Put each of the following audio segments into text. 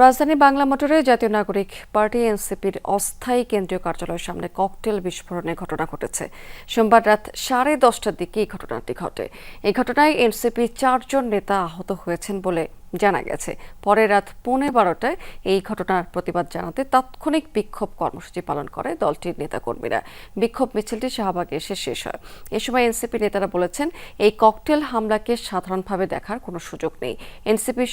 রাজধানী বাংলা মোটরে জাতীয় নাগরিক পার্টি এনসিপির অস্থায়ী কেন্দ্রীয় কার্যালয়ের সামনে ককটেল বিস্ফোরণের ঘটনা ঘটেছে। সোমবার রাত সাড়ে দশটার দিকে এই ঘটনাটি ঘটে। এই ঘটনায় এনসিপি চারজন নেতা আহত হয়েছেন বলে জানা গেছে। পরে রাত পৌনে বারোটায় এই ঘটনার প্রতিবাদ জানাতে তাৎক্ষণিক বিক্ষোভ কর্মসূচি পালন করে দলটির নেতাকর্মীরা। বিক্ষোভ মিছিলটি শাহবাগে এসে শেষ হয়। এ সময় এনসিপি নেতারা বলেছেন, এই ককটেল হামলাকে সাধারণভাবে দেখার কোনো সুযোগ নেই। এনসিপি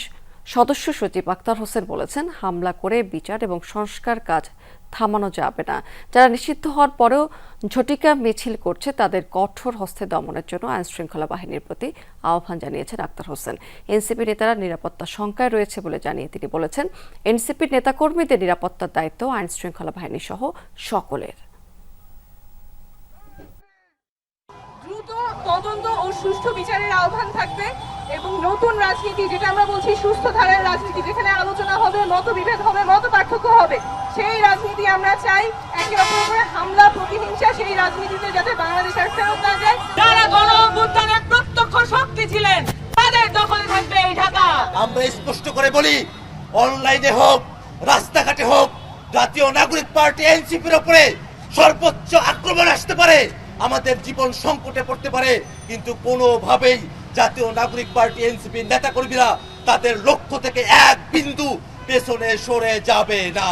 সদস্য সচিব আক্তার হোসেন বলেছেন, হামলা করে বিচার এবং সংস্কার কাজ থামানো যাবে না। যারা নিষিদ্ধ হওয়ার পরেও ঝটিকা মিছিল করছে, তাদের কঠোর হস্তে দমনের জন্য আইন শৃঙ্খলা বাহিনীর প্রতি আহ্বান জানিয়েছেন আক্তার হোসেন। এনসিপি নেতারা নিরাপত্তা শঙ্কায় রয়েছে বলে জানিয়ে তিনি বলেছেন, এনসিপির নেতাকর্মীদের নিরাপত্তার দায়িত্ব আইন শৃঙ্খলা বাহিনী সহ সকলের। তদন্ত ও সুষ্ঠু বিচারের আহ্বান থাকবে এবং নতুন রাজনীতি যেটা আমরা বলছি সুস্থ ধারার রাজনীতি যেখানে আলোচনা হবে মতবিভেদ হবে মত পার্থক্য হবে সেই রাজনীতি আমরা চাই। একে অপরের উপরে হামলা প্রতিহিংসা সেই রাজনীতিতে যাতে বাংলাদেশ আর ফেরত না যায়। যারা গণ অভ্যুত্থানের প্রত্যক্ষ শক্তি ছিলেন তাদের দখলে থাকবে এই ঢাকা। আমরা স্পষ্ট করে বলি অনলাইনে হোক রাস্তাঘাটে হোক জাতীয় নাগরিক পার্টি এনসিপির উপরে সর্বোচ্চ আক্রমণ আসতে পারে। আমাদের জীবন সংকটে পড়তে পারে, কিন্তু কোনোভাবেই জাতীয় নাগরিক পার্টি এনসিপির নেতাকর্মীরা তাদের লক্ষ্য থেকে এক বিন্দু পেছনে সরে যাবে না।